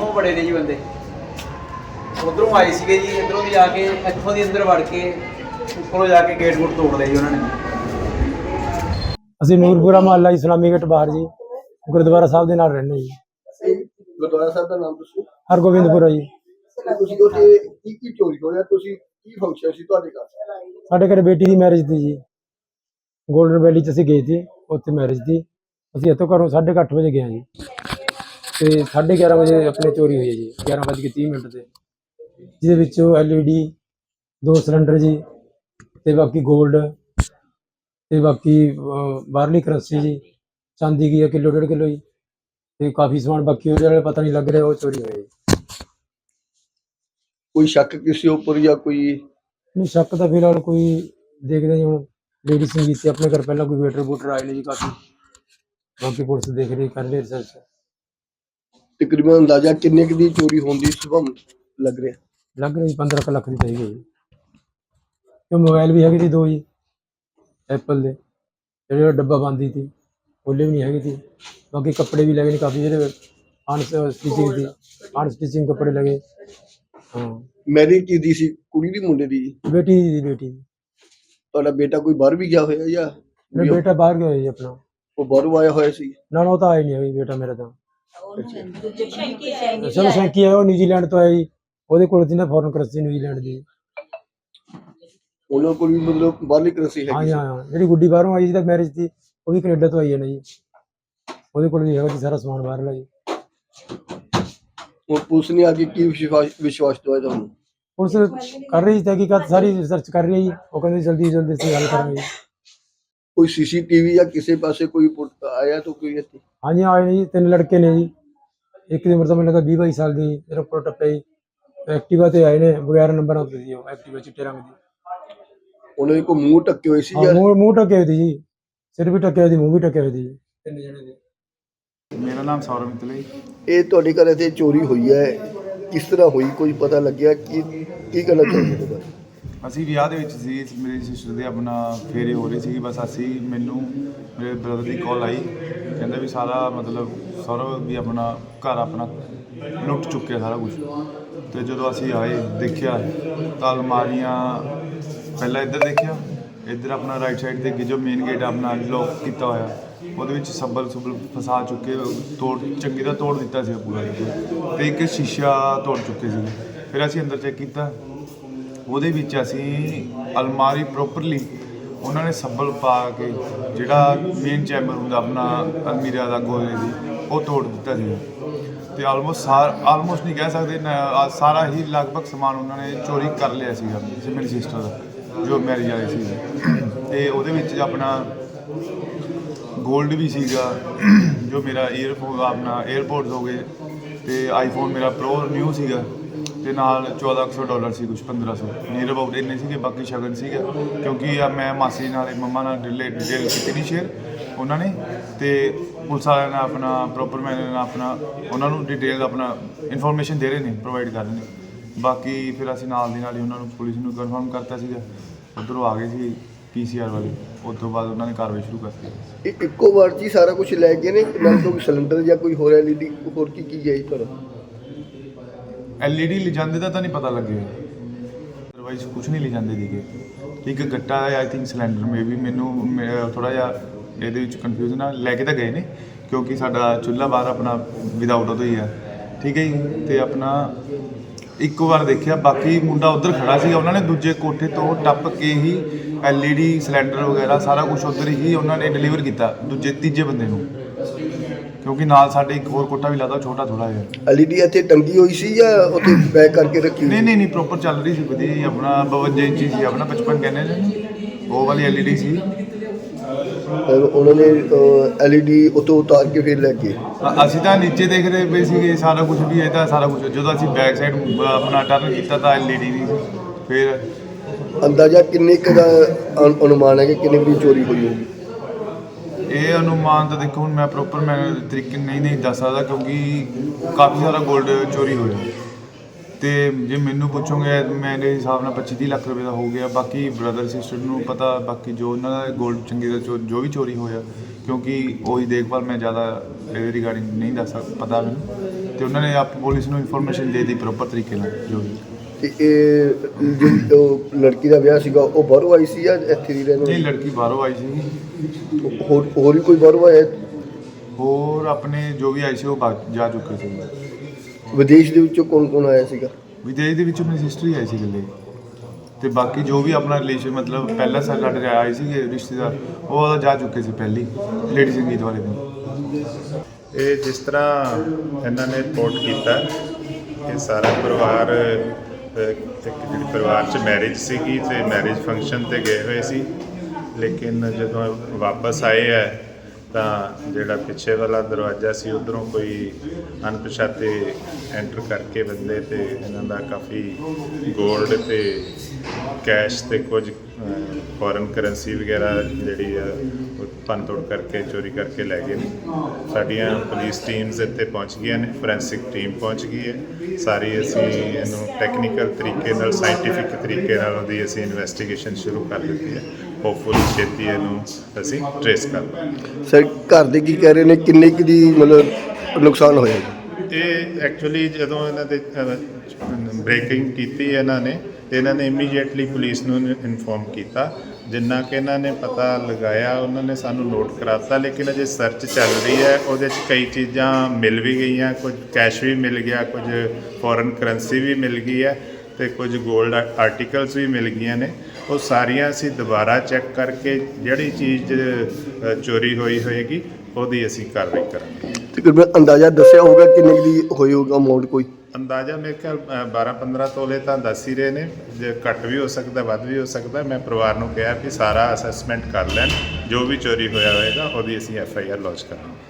ਇੱਥੋਂ ਬੜੇ ਨੇ ਜੀ ਬੰਦੇ। ਉਧਰੋਂ ਆਏ ਸੀਗੇ ਜੀ ਇਧਰੋਂ ਦੀ ਆ ਕੇ ਇੱਥੋਂ ਦੀ ਅੰਦਰ ਵੜ ਕੇ ਉੱਪਰੋਂ ਜਾ ਕੇ ਗੇਟ ਗੁੱਟ ਤੋੜ ਲਿਆ ਜੀ ਉਹਨਾਂ ਨੇ। ਅਸੀਂ ਨੂਰਪੁਰਾ ਮਹੱਲਾ ਇਸਲਾਮੀ ਗੇਟ ਬਾਹਰ ਜੀ ਗੁਰਦੁਆਰਾ ਸਾਹਿਬ ਦੇ ਨਾਲ ਰਹਿੰਦੇ ਜੀ। ਗੁਰਦੁਆਰਾ ਸਾਹਿਬ ਦਾ ਨਾਮ ਦੱਸੋ। ਹਰਗੋਬਿੰਦਪੁਰਾ ਜੀ। ਤੁਸੀਂ ਉੱਥੇ ਕੀ ਕੀ ਚੋਰੀ ਹੋਇਆ ਤੁਸੀਂ ਕੀ ਫੰਕਸ਼ਨ ਸੀ ਤੁਹਾਡੇ ਘਰ? ਸਾਡੇ ਘਰੇ ਬੇਟੀ ਦੀ ਮੈਰਿਜ ਸੀ ਜੀ। ਗੋਲਡਨ ਵੈਲੀ ਚ ਅਸੀਂ ਗਏ ਸੀ ਉੱਥੇ ਮੈਰਿਜ ਸੀ ਅਸੀਂ ਇੱਥੋਂ ਘਰੋਂ 8:30 ਵਜੇ ਗਏ ਜੀ। ਤੇ 11:30 ਵਜੇ ਆਪਣੇ ਚੋਰੀ ਹੋਈ ਹੈ ਜੀ 11:30 ਮਿੰਟ ਤੇ। ਜਿਹਦੇ ਵਿੱਚੋਂ LED ਦੋ ਸਿਲੰਡਰ ਜੀ ਤੇ ਬਾਕੀ 골ਡ ਤੇ ਬਾਕੀ ਬਾਹਰਲੀ ਕਰੰਸੀ ਜੀ ਚਾਂਦੀ ਕੀ ਹੈ ਕਿਲੋ ਡੇਢ ਕਿਲੋ ਜੀ ਤੇ ਕਾਫੀ ਸਮਾਨ ਬਾਕੀ ਉਹਦੇ ਵਾਲੇ ਪਤਾ ਨਹੀਂ ਲੱਗ ਰਿਹਾ ਉਹ ਚੋਰੀ ਹੋਇਆ ਜੀ। ਕੋਈ ਸ਼ੱਕ ਕਿਸੇ ਉੱਪਰ ਜਾਂ ਕੋਈ? ਨਹੀਂ ਸ਼ੱਕ ਤਾਂ ਫਿਲਹਾਲ ਕੋਈ ਦੇਖਦੇ ਨਹੀਂ ਹੁਣ। ਲੇਡੀ ਸੰਗੀਤ ਤੇ ਆਪਣੇ ਘਰ ਪਹਿਲਾਂ ਕੋਈ ਵੇਟਰ ਵੂਟਰ ਆਏ ਨੇ ਜੀ ਕਾਫੀ। ਬਾਕੀ ਪੁਲਿਸ ਦੇਖ ਰਹੀ ਕਰ ਰਹੀ ਰਿਸਰਚ ਤਕਰੀਬਨ ਅੰਦਾਜ਼ਾ ਕਿੰਨੇ ਕੁ ਦੀ ਚੋਰੀ ਹੋਣ ਦੀ ਸੁਭਮ ਲੱਗ ਰਿਹਾ? ਲੱਗ ਰਹੀ 15 ਕੁ ਲੱਖ ਦੀ ਚਾਹੀਦੀ ਜੀ। ਤੇ ਮੋਬਾਈਲ ਵੀ ਹੈਗੇ ਸੀ ਦੋ ਜੀ ਐਪਲ ਦੇ। ਜਿਹੜੇ ਡੱਬਾ ਬੰਦੀ ਸੀ ਉਹਲੇ ਵੀ ਨਹੀਂ ਹੈਗੇ ਸੀ। ਬਾਕੀ ਕੱਪੜੇ ਵੀ ਲੱਗੇ ਨੇ ਕਾਫੀ ਜਿਹੜੇ ਅਨ ਸਟਿਚਿੰਗ ਸੀ ਅਨ ਸਟਿਚਿੰਗ ਕੱਪੜੇ ਲਗੇ। ਹਾਂ। ਮੈਰਿਜ ਕੀ ਦੀ ਸੀ? ਕੁੜੀ ਦੀ ਮੁੰਡੇ ਦੀ ਜੀ? ਬੇਟੀ ਦੀ ਬੇਟੀ ਦੀ। ਤੁਹਾਡਾ ਬੇਟਾ ਕੋਈ ਬਾਹਰ ਵੀ ਗਿਆ ਹੋਇਆ ਜਾਂ ਮੇਰਾ ਬੇਟਾ ਬਾਹਰ ਗਿਆ ਹੋਇਆ ਜੀ ਆਪਣਾ। ਉਹ ਬਾਹਰੋਂ ਆਇਆ ਹੋਇਆ ਸੀ? ਨਾ ਨਾ ਉਹ ਤਾਂ ਆਇਆ ਨਹੀਂ ਹੈ ਬੇਟਾ ਮੇਰਾ ਤਾਂ। ਚਲੋ ਸ਼ੈਂਕੀ ਹੈ ਉਹ ਨਿਊਜ਼ੀਲੈਂਡ ਤੋਂ ਆਇਆ ਜੀ। ਉਹਦੇ ਕੋਲ ਸੀ ਨਾ ਫੋਰਨ ਕਰੰਸੀ ਨਿਊਜ਼ੀਲੈਂਡ ਦੀ। ਉਹਨਾਂ ਕੋਲ ਵੀ ਮਤਲਬ ਬਾਹਰਲੀ ਕਰੰਸੀ ਹਾਂ ਹੈਗੀ ਜੀ ਸੀ। ਹਾਂ ਜਿਹੜੀ ਗੁੱਡੀ ਬਾਹਰੋਂ ਆਈ ਸੀ ਤਾਂ ਮੈਰਿਜ ਦੀ ਉਹ ਵੀ ਕੈਨੇਡਾ ਤੋਂ ਆਈ ਹੈ ਨਾ ਜੀ। ਉਹਦੇ ਕੋਲ ਵੀ ਹੈਗਾ ਜੀ ਸਾਰਾ ਸਮਾਨ ਬਾਹਰਲਾ ਜੀ। ਹੁਣ ਪੁਲਿਸ ਨੇ ਆ ਕੇ ਕੀ ਵਿਸ਼ਵਾਸ ਵਿਸ਼ਵਾਸ ਦਵਾਇਆ ਤੁਹਾਨੂੰ? ਪੁਲਿਸ ਕਰ ਰਹੀ ਸੀ ਤਹਿਕੀਕਾਤ ਸਾਰੀ ਰਿਸਰਚ ਕਰ ਰਹੀ ਹੈ ਜੀ। ਉਹ ਕਹਿੰਦੇ ਜਲਦੀ ਜਲਦੀ ਅਸੀਂ ਹੱਲ ਕਰਾਂਗੇ ਜੀ। ਕੋਈ ਸੀਸੀਟੀਵੀ ਜਾਂ ਕਿਸੇ ਪਾਸੇ ਕੋਈ ਪੁੱਟ ਆਇਆ ਤਾਂ ਕੋਈ ਇੱਥੇ? ਹਾਂ ਜੀ ਆਏ ਨੇ ਜੀ ਤਿੰਨ ਲੜਕੇ ਨੇ ਜੀ। ਇੱਕ ਦੀ ਉਮਰ ਤਾਂ ਮੈਨੂੰ ਲੱਗਾ 20 22 ਸਾਲ ਦੀ ਉੱਪਰ ਟੱਪੇ ਜੀ। ਐਕਟਿਵਾ ਤੇ ਆਏ ਨੇ ਬਗੈਰ ਨੰਬਰਾਂ ਤੋਂ ਜੀ ਉਹ ਐਕਟਿਵਾ ਚਿੱਟੇ ਰੰਗ ਦੀ। ਉਹਨਾਂ ਦੇ ਕੋਈ ਮੂੰਹ ਟੱਕੇ ਹੋਏ ਸੀ ਹਾਂ ਜਾਂ ਮੂੰਹ ਮੂੰਹ ਟੱਕੇ ਹੋਏ ਸੀ ਜੀ। ਸਿਰ ਵੀ ਟੱਕੇ ਹੋਏ ਸੀ ਮੂੰਹ ਵੀ ਟੱਕੇ ਹੋਏ ਸੀ ਜੀ ਤਿੰਨ ਜਣੇ ਦੇ। ਮੇਰਾ ਨਾਮ ਸੌਰਵ ਮਿੱਤਲ ਹੈ ਇਹ ਤੁਹਾਡੇ ਘਰ ਇੱਥੇ ਚੋਰੀ ਹੋਈ ਹੈ। ਕਿਸ ਤਰ੍ਹਾਂ ਹੋਈ? ਕੋਈ ਪਤਾ ਲੱਗਿਆ ਕੀ ਕੀ ਚਾਹੁੰਦੇ ਹੋ ਬਾਰੇ ਅਸੀਂ ਵਿਆਹ ਦੇ ਵਿੱਚ ਸੀ ਮੇਰੇ ਸਿਸਟਰ ਦੇ ਆਪਣਾ ਫੇਰੇ ਹੋ ਰਹੇ ਸੀ, ਬਸ ਅਸੀਂ, ਮੈਨੂੰ, ਮੇਰੇ ਬ੍ਰਦਰ ਦੀ ਕਾਲ ਆਈ। ਕਹਿੰਦਾ ਵੀ ਸਾਰਾ ਮਤਲਬ ਸੌਰਵ ਵੀ ਆਪਣਾ ਘਰ ਆਪਣਾ ਲੁੱਟ ਚੁੱਕਿਆ ਸਾਰਾ ਕੁਝ ਤੇ ਜਦੋਂ ਅਸੀਂ ਆਏ, ਦੇਖਿਆ ਤਾਂ ਅਲਮਾਰੀਆਂ ਪਹਿਲਾਂ ਇੱਧਰ ਦੇਖਿਆ, ਇੱਧਰ ਆਪਣਾ ਰਾਈਟ ਸਾਈਡ ਤੇ ਅੱਗੇ ਜੋ ਮੇਨ ਗੇਟ ਆਪਣਾ ਲੌਕ ਕੀਤਾ ਹੋਇਆ, ਉਹਦੇ ਵਿੱਚ ਸੱਬਲ ਸੁਬਲ ਫਸਾ ਚੁੱਕੇ, ਤੋੜ, ਚੰਗੀ ਤਰ੍ਹਾਂ ਤੋੜ ਦਿੱਤਾ ਸੀ ਪੂਰਾ। ਤੇ ਇੱਕ ਸ਼ੀਸ਼ਾ ਤੋੜ ਚੁੱਕੇ ਸੀ ਫਿਰ ਅਸੀਂ ਅੰਦਰ ਚੈੱਕ ਕੀਤਾ ਉਹਦੇ ਵਿੱਚ ਅਸੀਂ ਅਲਮਾਰੀ ਪ੍ਰੋਪਰਲੀ ਉਹਨਾਂ ਨੇ ਸੱਬਲ ਪਾ ਕੇ ਜਿਹੜਾ ਮੇਨ ਚੈਂਬਰ ਹੁੰਦਾ ਆਪਣਾ ਅਲਮੀਰਾ ਦਾ ਗੋਰੇ ਦੀ, ਉਹ ਤੋੜ ਦਿੱਤਾ ਸੀ ਤੇ ਆਲਮੋਸਟ ਸਾਰ ਆਲਮੋਸਟ ਨਹੀਂ ਕਹਿ ਸਕਦੇ ਸਾਰਾ ਹੀ ਲਗਭਗ ਸਮਾਨ ਉਹਨਾਂ ਨੇ ਚੋਰੀ ਕਰ ਲਿਆ ਸੀਗਾ, ਜਿਵੇਂ ਮੇਰੀ ਸਿਸਟਰ ਦਾ, ਜੋ ਮੈਰਿਜ ਵਾਲੀ ਸੀ ਤੇ ਉਹਦੇ ਵਿੱਚ ਆਪਣਾ ਗੋਲਡ ਵੀ ਸੀਗਾ, ਜੋ ਮੇਰਾ 에어ਫੋਨ ਆਪਣਾ 에어ਪੋਰਟਸ ਹੋ ਗਏ, ਤੇ ਆਈਫੋਨ ਮੇਰਾ ਪ੍ਰੋ ਨਿਊ ਸੀਗਾ। ਤੇ ਨਾਲ 1400 ਡਾਲਰ ਸੀ ਕੁਝ 1500 ਨੀਅਰ ਅਬਾਊਟ ਇੰਨੇ ਸੀਗੇ, ਬਾਕੀ ਸ਼ਗਨ ਸੀਗਾ। ਕਿਉਂਕਿ ਆ ਮੈਂ ਮਾਸੀ ਨਾਲ ਮੰਮਾ ਨਾਲ ਡਿਲੇ ਡਿਟੇਲ ਕੀਤੀ ਨਹੀਂ ਸ਼ੇਅਰ ਉਹਨਾਂ ਨੇ। ਤੇ ਪੁਲਿਸ ਵਾਲਿਆਂ ਨੇ ਆਪਣਾ ਪ੍ਰੋਪਰ ਮੈਨਰ ਨਾਲ ਆਪਣਾ, ਉਹਨਾਂ ਨੂੰ ਡਿਟੇਲ ਆਪਣਾ ਇਨਫੋਰਮੇਸ਼ਨ ਦੇ ਰਹੇ ਨੇ ਪ੍ਰੋਵਾਈਡ ਕਰ ਰਹੇ ਨੇ। ਬਾਕੀ ਫਿਰ ਅਸੀਂ ਨਾਲ ਦੀ ਨਾਲ ਹੀ ਉਹਨਾਂ ਨੂੰ, ਪੁਲਿਸ ਨੂੰ ਕਨਫਰਮ ਕਰਤਾ ਸੀਗਾ। ਉੱਧਰੋਂ ਆ ਗਏ ਸੀ ਪੀਸੀਆਰ ਵਾਲੇ। ਉਸ ਤੋਂ ਬਾਅਦ ਉਹਨਾਂ ਨੇ ਕਾਰਵਾਈ ਸ਼ੁਰੂ ਕਰਤੀ। ਇਹ ਇੱਕੋ ਵਾਰ ਜੀ ਸਾਰਾ ਕੁਝ ਲੈ ਗਏ ਨੇ ਨਾਲ ਕੋਈ ਸਿਲੰਡਰ ਜਾਂ ਕੋਈ ਹੋਰ ਐਲਈਡੀ ਹੋਰ ਕੀ ਕੀ ਗਈ ਪਰ ਐਲਈਡੀ ਲਿਜਾਂਦੇ ਦਾ ਤਾਂ ਨਹੀਂ ਪਤਾ ਲੱਗਿਆ ਅਦਰਵਾਈਜ਼ ਕੁਝ ਨਹੀਂ ਲਿਜਾਂਦੇ ਦੀਗੇ। ਇੱਕ ਗੱਟਾ ਆਈ ਥਿੰਕ ਸਿਲੰਡਰ ਮੇ ਵੀ ਮੈਨੂੰ ਥੋੜਾ ਜਿਹਾ ਇਹਦੇ ਵਿੱਚ ਕਨਫਿਊਜ਼ਨ ਆ ਲੈ ਕੇ ਤਾਂ ਗਏ ਨੇ, ਕਿਉਂਕਿ ਸਾਡਾ ਚੁੱਲ੍ਹਾ ਬਾਹਰ ਆਪਣਾ ਵਿਦਆਊਟ ਉਹ ਤੋਂ ਹੀ ਆ। ਠੀਕ ਹੈ ਜੀ? ਤੇ ਆਪਣਾ ਇੱਕੋ ਵਾਰ ਦੇਖਿਆ, ਬਾਕੀ ਮੁੰਡਾ ਉਧਰ ਖੜਾ ਸੀਗਾ, ਉਹਨਾਂ ਨੇ ਦੂਜੇ ਕੋਠੇ ਤੋਂ ਟੱਪ ਕੇ ਹੀ ਐਲਈਡੀ ਸਿਲੰਡਰ ਵਗੈਰਾ ਸਾਰਾ ਕੁਝ ਉਧਰ ਹੀ ਉਹਨਾਂ ਨੇ ਡਿਲੀਵਰ ਕੀਤਾ, ਦੂਜੇ, ਤੀਜੇ ਬੰਦੇ ਨੂੰ। ਕਿਉਂਕਿ ਨਾਲ ਸਾਡੇ ਇੱਕ ਹੋਰ ਕੋਠਾ ਵੀ ਲੱਗਦਾ ਛੋਟਾ ਥੋੜਾ ਜਿਹਾ। ਐਲਈਡੀ ਇੱਥੇ ਟੰਗੀ ਹੋਈ ਸੀ ਜਾਂ ਉੱਥੇ ਪੈਕ ਕਰਕੇ ਰੱਖੀ ਹੋਈ ਨਹੀਂ ਨਹੀਂ ਨਹੀਂ ਪ੍ਰੋਪਰ ਚੱਲ ਰਹੀ ਸੀ ਵਧੀਆ ਜੀ, ਆਪਣਾ 52 ਇੰਚੀ ਸੀ ਆਪਣਾ 55 ਕਹਿੰਦੇ ਨੇ। ਉਹ ਵਾਲੀ ਐਲਈਡੀ ਸੀ। ਅਹ ਉਹਨਾਂ ਨੇ ਐਲਈਡੀ ਉਤੋਂ ਉਤਾਰ ਕੇ ਫਿਰ ਲੈ ਗਏ ਅ- ਅਸੀਂ ਤਾਂ ਨੀਚੇ ਦੇਖ ਰਹੇ ਪਏ ਸੀਗੇ ਸਾਰਾ ਕੁਝ ਵੀ ਇਹ ਤਾਂ ਸਾਰਾ ਕੁਝ ਜਦੋਂ ਅਸੀਂ ਬੈਕ ਸਾਈਡ ਆਪਣਾ ਟਰਨ ਕੀਤਾ ਤਾਂ ਐਲਈਡੀ ਨਹੀਂ ਸੀ ਫਿਰ ਅੰਦਾਜ਼ਾ ਕਿੰਨੇ ਕੁ ਦਾ ਅਨੁ- ਅਨੁਮਾਨ ਹੈ ਕਿ ਕਿੰਨੇ ਕੁ ਦੀ ਚੋਰੀ ਹੋਈ ਹੋਗੀ ਇਹ ਅਨੁਮਾਨ ਤਾਂ ਦੇਖੋ, ਹੁਣ ਮੈਂ ਪ੍ਰੋਪਰ ਮੈਂ ਤਰੀਕੇ ਨਹੀਂ ਨਹੀਂ ਦੱਸ ਸਕਦਾ ਕਿਉਂਕਿ ਕਾਫੀ ਸਾਰਾ 골ਡ ਚੋਰੀ ਹੋਇਆ। ਤੇ ਜੇ ਮੈਨੂੰ ਪੁੱਛੋਗੇ, ਮੇਰੇ ਹਿਸਾਬ ਨਾਲ 25 ਲੱਖ ਰੁਪਏ ਦਾ ਹੋ ਗਿਆ। ਬਾਕੀ ਬ੍ਰਦਰ ਸਿਸਟਰ ਨੂੰ ਪਤਾ, ਬਾਕੀ ਜੋ ਉਹਨਾਂ ਦਾ 골ਡ ਚੰਗੀ ਦਾ ਚੋ- ਜੋ ਵੀ ਚੋਰੀ ਹੋਇਆ, ਕਿਉਂਕਿ ਉਹੀ ਦੇਖਭਾਲ ਮੈਂ ਜ਼ਿਆਦਾ ਇਹਦੇ ਰਿਗਾਰਡਿੰਗ ਨਹੀਂ ਦੱਸ ਸਕ ਪਤਾ ਮੈਨੂੰ। ਤੇ ਉਹਨਾਂ ਨੇ ਆਪ ਪੁਲਿਸ ਨੂੰ ਇਨਫੋਰਮੇਸ਼ਨ ਦੇ ਦਿੱਤੀ ਪ੍ਰੋਪਰ ਤਰੀਕੇ ਨਾਲ, ਜੋ ਵੀ। ਤੇ ਇਹ ਜਿਹੜੀ ਉਹ ਲੜਕੀ ਦਾ ਵਿਆਹ ਸੀਗਾ ਉਹ ਬਾਹਰੋਂ ਆਈ ਸੀ ਜਾਂ ਇੱਥੇ ਦੀ ਰਹਿਣ ਨਹੀਂ ਵਾਲੀ ਲੜਕੀ ਬਾਹਰੋਂ ਆਈ ਸੀ। ਹੋਰ ਹੋਰ ਵੀ ਕੋਈ ਬਾਹਰੋਂ ਆਇਆ? ਹੋਰ ਆਪਣੇ ਜੋ ਵੀ ਆਈ ਸੀ ਉਹ ਭੱਜ- ਜਾ ਚੁੱਕੇ ਸੀ। ਵਿਦੇਸ਼ ਦੇ ਵਿੱਚੋਂ ਕੌਣ ਕੌਣ ਆਇਆ ਸੀਗਾ? ਵਿਦੇਸ਼ ਦੇ ਵਿੱਚ ਮੇਰੀ ਸਿਸਟਰ ਹੀ ਆਈ ਸੀ ਇਕੱਲੇ। ਤੇ ਬਾਕੀ ਜੋ ਵੀ ਆਪਣਾ ਰਿਲੇਸ਼ਨ ਮਤਲਬ ਪਹਿਲਾ ਸਾਲ ਸਾਡੇ ਆਏ ਸੀਗੇ ਰਿਸ਼ਤੇਦਾਰ ਉਹ ਜਾ ਚੁੱਕੇ ਸੀ ਪਹਿਲੀ ਲੇਡੀ ਸੰਗੀਤ ਵਾਲੇ ਦਿਨ। ਇਹ ਜਿਸ ਤਰ੍ਹਾਂ ਇਹਨਾਂ ਨੇ ਰਿਪੋਰਟ ਕੀਤਾ ਕਿ ਸਾਰਾ ਪਰਿਵਾਰ ਇੱਕ ਜਿਹੜੀ ਪਰਿਵਾਰ 'ਚ ਮੈਰਿਜ ਸੀਗੀ ਤੇ ਮੈਰਿਜ ਫੰਕਸ਼ਨ ਤੇ ਗਏ ਹੋਏ ਸੀ। ਲੇਕਿਨ ਜਦੋਂ ਵਾਪਸ ਆਏ ਹੈ, ਤਾਂ ਜਿਹੜਾ ਪਿੱਛੇ ਵਾਲਾ ਦਰਵਾਜ਼ਾ ਸੀ, ਉਧਰੋਂ ਕੋਈ ਅਣਪਛਾਤੇ ਐਂਟਰ ਕਰਕੇ ਬੰਦੇ ਤੇ ਇਹਨਾਂ ਦਾ ਕਾਫੀ ਗੋਲਡ ਤੇ ਕੈਸ਼ ਤੇ ਕੁਝ ਫੋਰਨ ਕਰੰਸੀ ਵਗੈਰਾ ਜਿਹੜੀ ਆ, ਉਹ ਭੰਨਤੋੜ ਕਰਕੇ, ਚੋਰੀ ਕਰਕੇ ਲੈ ਗਏ ਨੇ। ਸਾਡੀਆਂ ਪੁਲਿਸ ਟੀਮਸ ਇੱਥੇ ਪਹੁੰਚ ਗਈਆਂ ਨੇ, ਫੋਰੈਂਸਿਕ ਟੀਮ ਪਹੁੰਚ ਗਈ ਹੈ। ਸਾਰੀ ਅਸੀਂ ਇਹਨੂੰ ਟੈਕਨੀਕਲ ਤਰੀਕੇ ਨਾਲ ਸਾਇੰਟੀਫਿਕ ਤਰੀਕੇ ਨਾਲ ਉਹਦੀ ਅਸੀਂ ਇਨਵੈਸਟੀਗੇਸ਼ਨ ਸ਼ੁਰੂ ਕਰ ਦਿੱਤੀ ਹੈ। ਹੋਪਫੁਲੀ ਛੇਤੀ ਇਹਨੂੰ ਅਸੀਂ ਟ੍ਰੇਸ ਕਰ ਲਵਾਂਗੇ ਸਰ, ਘਰ ਦੇ ਕੀ ਕਹਿ ਰਹੇ ਨੇ? ਕਿੰਨੇ ਕੁ ਦੀ ਮਤਲਬ ਨੁਕਸਾਨ ਹੋਇਆ ਜੀ? ਇਹ ਐਕਚੁਅਲੀ ਜਦੋਂ ਇਹਨਾਂ ਦੇ ਬ੍ਰੇਕਿੰਗ ਕੀਤੀ ਇਹਨਾਂ ਨੇ, ਤੇ ਇਹਨਾਂ ਨੇ ਇਮੀਡੀਏਟਲੀ ਪੁਲਿਸ ਨੂੰ ਇਨਫੋਰਮ ਕੀਤਾ। ਜਿੰਨਾ ਕਿ ਇਹਨਾਂ ਨੇ ਪਤਾ ਲਗਾਇਆ, ਉਹਨਾਂ ਨੇ ਸਾਨੂੰ ਨੋਟ ਕਰਾਤਾ, ਲੇਕਿਨ ਅਜੇ ਸਰਚ ਚੱਲ ਰਹੀ ਹੈ। ਉਹਦੇ 'ਚ ਕਈ ਚੀਜ਼ਾਂ ਮਿਲ ਵੀ ਗਈਆਂ, ਕੁਝ ਕੈਸ਼ ਵੀ ਮਿਲ ਗਿਆ, ਕੁਝ ਫੋਰਨ ਕਰੰਸੀ ਵੀ ਮਿਲ ਗਈ ਹੈ, ਤੇ ਕੁਝ 골ਡ ਆਰਟੀਕਲਸ ਵੀ ਮਿਲ ਗਈਆਂ ਨੇ। ਉਹ ਸਾਰੀਆਂ ਅਸੀਂ ਦੁਬਾਰਾ ਚੈੱਕ ਕਰਕੇ ਜਿਹੜੀ ਚੀਜ਼ ਚੋਰੀ ਹੋਈ ਹੋਏਗੀ ਉਹਦੀ ਅਸੀਂ ਕਾਰਵਾਈ ਕਰਾਂਗੇ। ਤਕਰੀਬਨ ਅੰਦਾਜ਼ਾ ਦੱਸਿਆ ਹੋਊਗਾ ਕਿੰਨੇ ਕੁ ਦੀ ਹੋਈ ਹੋਊਗਾ ਅਮਾਉਂਟ ਕੋਈ? ਅੰਦਾਜ਼ਾ ਮੇਰੇ ਖਿਆਲ 12-15 ਤੋਲੇ ਤਾਂ ਦੱਸ ਹੀ ਰਹੇ ਨੇ। ਜੇ ਘੱਟ ਵੀ ਹੋ ਸਕਦਾ ਵੱਧ ਵੀ ਹੋ ਸਕਦਾ ਮੈਂ ਪਰਿਵਾਰ ਨੂੰ ਕਿਹਾ ਕਿ ਸਾਰਾ ਅਸੈਸਮੈਂਟ ਕਰ ਲੈਣ। ਜੋ ਵੀ ਚੋਰੀ ਹੋਇਆ ਹੋਏਗਾ ਉਹਦੀ ਅਸੀਂ ਐਫ ਆਈ ਆਰ ਲੌਂਚ ਕਰਾਂਗੇ।